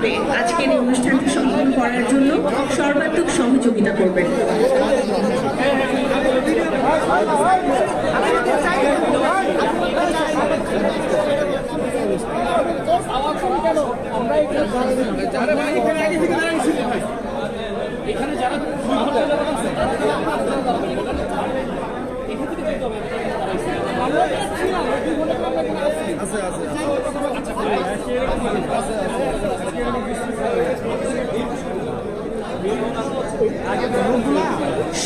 সুন্দরভাবে আজকের এই অনুষ্ঠানটি সম্পন্ন করার জন্য সর্বাত্মক সহযোগিতা করবেন।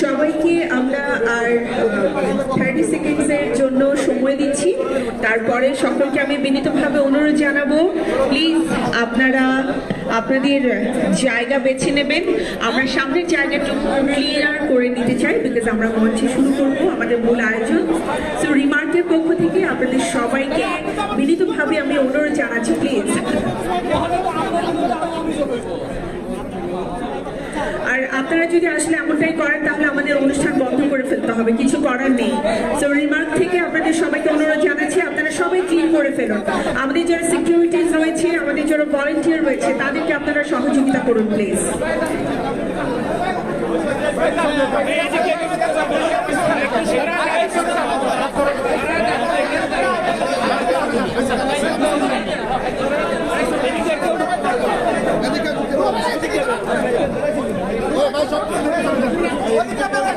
সবাইকে আমরা আর থার্টি সেকেন্ডসের জন্য সময় দিচ্ছি। তারপরে সকলকে আমি বিনীতভাবে অনুরোধ জানাব প্লিজ আপনারা, আপনাদের জায়গা বেছে নেবেন। আমরা সামনের জায়গাটুকু ক্লিয়ার করে নিতে চাই বিকজ আমরা মঞ্চে শুরু করব, আমাদের মূল আয়োজন। সো রিমার্কের পক্ষ থেকে আপনাদের সবাইকে বিনীতভাবে আমি অনুরোধ জানাচ্ছি প্লিজ আর আপনারা যদি আসলে এমনটাই করেন তাহলে আমাদের অনুষ্ঠান বন্ধ করে ফেলতে হবে কিছু করার নেই সো রিমার্ক থেকে আপনাদের সবাইকে অনুরোধ জানাচ্ছি আপনারা সবাই ক্লিন করে ফেলুন আমাদের যারা সিকিউরিটিজ রয়েছে আমাদের যারা ভলেন্টিয়ার রয়েছে তাদেরকে আপনারা সহযোগিতা করুন প্লিজ ভাই 俺に食べる!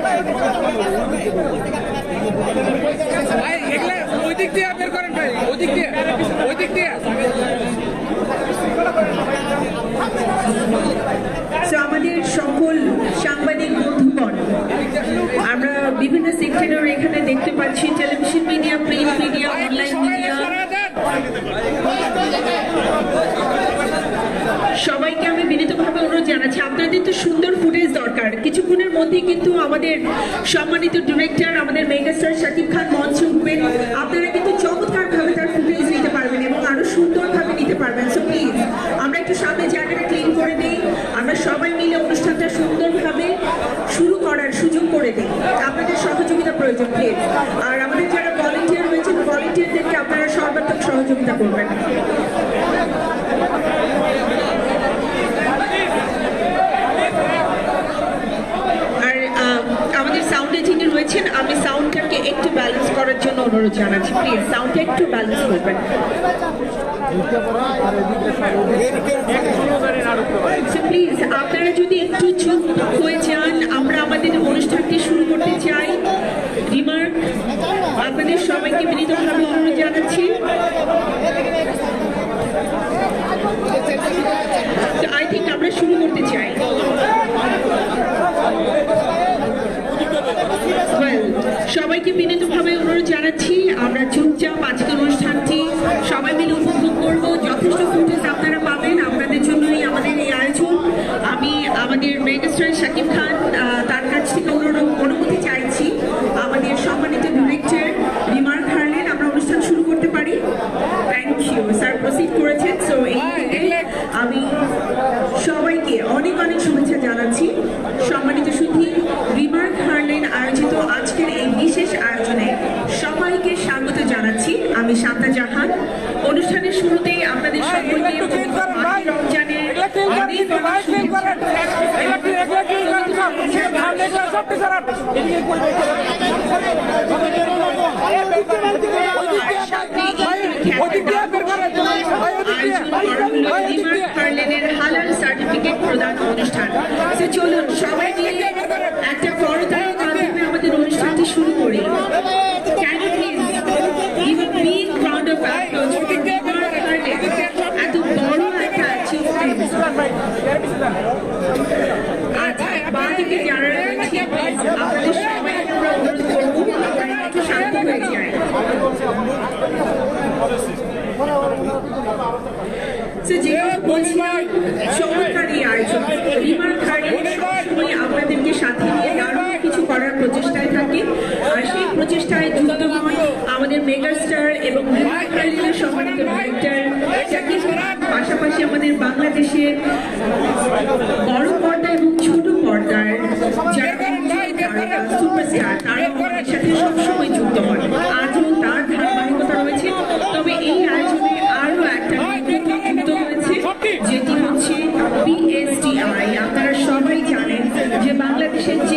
মধ্যে কিন্তু আমাদের সম্মানিত ডিরেক্টর আমাদের মেগাস্টার শাকিব খান মঞ্চে উঠবেন আপনারা কিন্তু চমৎকার ভাবে তার ফুটেজ নিতে পারবেন এবং আরও সুন্দরভাবে নিতে পারবেন। সো প্লিজ আমরা একটু সামনে জায়গাটা ক্লিন করে দিই। আমরা সবাই মিলে অনুষ্ঠানটা সুন্দরভাবে শুরু করার সুযোগ করে দিই। আপনাদের সহযোগিতা প্রয়োজন প্লিজ আর আমাদের যারা ভলেন্টিয়ার রয়েছেন ভলেন্টিয়ারদেরকে আপনারা সর্বাত্মক সহযোগিতা করবেন আর আহ, আমাদের সাউন্ডে যিনি রয়েছেন আমি সাউন্ডটাকে একটু ব্যালেন্স করার জন্য অনুরোধ জানাচ্ছি প্লিজ সাউন্ডটা একটু ব্যালেন্স করবেন। প্লিজ আপনারা যদি একটু চুপ হয়ে যান, আমরা আমাদের অনুষ্ঠানটি শুরু করতে চাই। রিমার্ক আপনাদের সবাইকে বিনীতভাবে অনুরোধ জানাচ্ছি। আই থিঙ্ক আমরা শুরু করতে যথেষ্ট ফুটেজ আপনারা পাবেন। আপনাদের জন্যই আমাদের এই আয়োজন। আমি আমাদের মেগাস্টার শাকিব খান তার কাছ থেকে অনুমতি চাইছি। আমাদের সম্মানিত ডিরেক্টর বিমার খারলেন, আমরা অনুষ্ঠান শুরু করতে পারি। থ্যাংক ইউ স্যার প্রসিড করেছেন। সো এই আমি সবাইকে অনেক অনেক শুভেচ্ছা জানাচ্ছি সম্মানিত সুধী রিমার্ক হারলেন আয়োজিত আজকের এই বিশেষ আয়োজনে সবাইকে স্বাগত জানাচ্ছি আমি শান্তা জাহান অনুষ্ঠানের শুরুতেই আপনাদের ভাই এগুলা সকলকে একটু ক্লিন করেন ভাই রমজানের এগুলা ক্লিন করেন অনেক কিন্তু ভাই অনেক ক্লিন শুভেচ্ছা। করেন এগুলা ক্লিন এগুলা ক্লিন করেন সব সামনে এগুলা সব সরান এদিকে করবে ওই দিক দিয়ে ভাই ওই দিক দিয়ে বের করেন ভাই ওই ওই দিক দিয়ে রিমার্ক হারলেনের হালাল সার্টিফিকেট প্রদান অনুষ্ঠান চলুন সবাই মিলে একটা মাধ্যমে আমাদের অনুষ্ঠানটি শুরু করি আপনাদেরকে সাথে নিয়ে দারুণ কিছু করার প্রচেষ্টায় থাকে। আর সেই প্রচেষ্টায় দ্রুতগমন আমাদের মেগা এবং পাশাপাশি আমাদের বাংলাদেশের বড় পর্দা এবং ছোট পর্দার সাথে সবসময় যুক্ত হন। আজও তার ধারাবাহিকতা রয়েছে। তবে এই আয়োজনে আরও একটা যুক্ত হয়েছে, যেটি হচ্ছে বিএসটিআই আপনারা সবাই জানেন যে বাংলাদেশের যে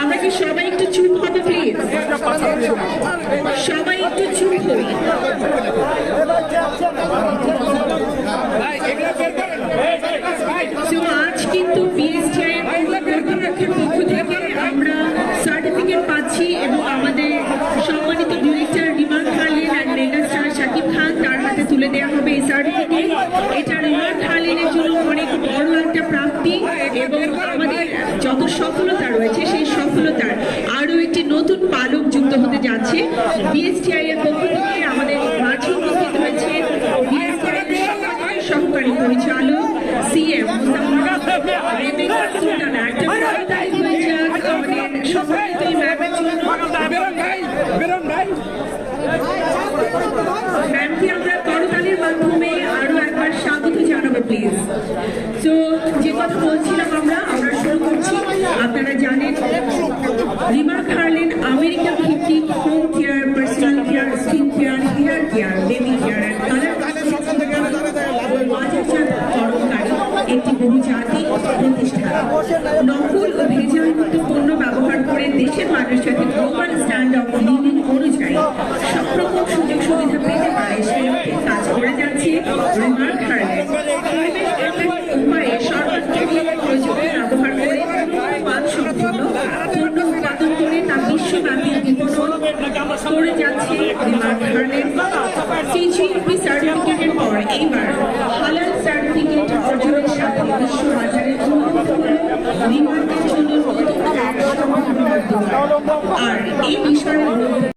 আমরা কি সবাই একটু চুপ হব প্লিজ সবাই একটু চুপ হই। উপলব্ধি এবং আমাদের যত সফলতা রয়েছে সেই সফলতার আরও একটি নতুন পালক যুক্ত হতে যাচ্ছে। বিএসটিআই এর পক্ষ থেকে আমাদের মাঝে উপস্থিত হয়েছে সহকারী পরিচালক সিএম সুলতানা কথা বলছিলাম আমরা আমরা শুরু করছি। আপনারা জানেন রিমা খার্লেন আমেরিকা ভিত্তিক আর এই বিষয়ে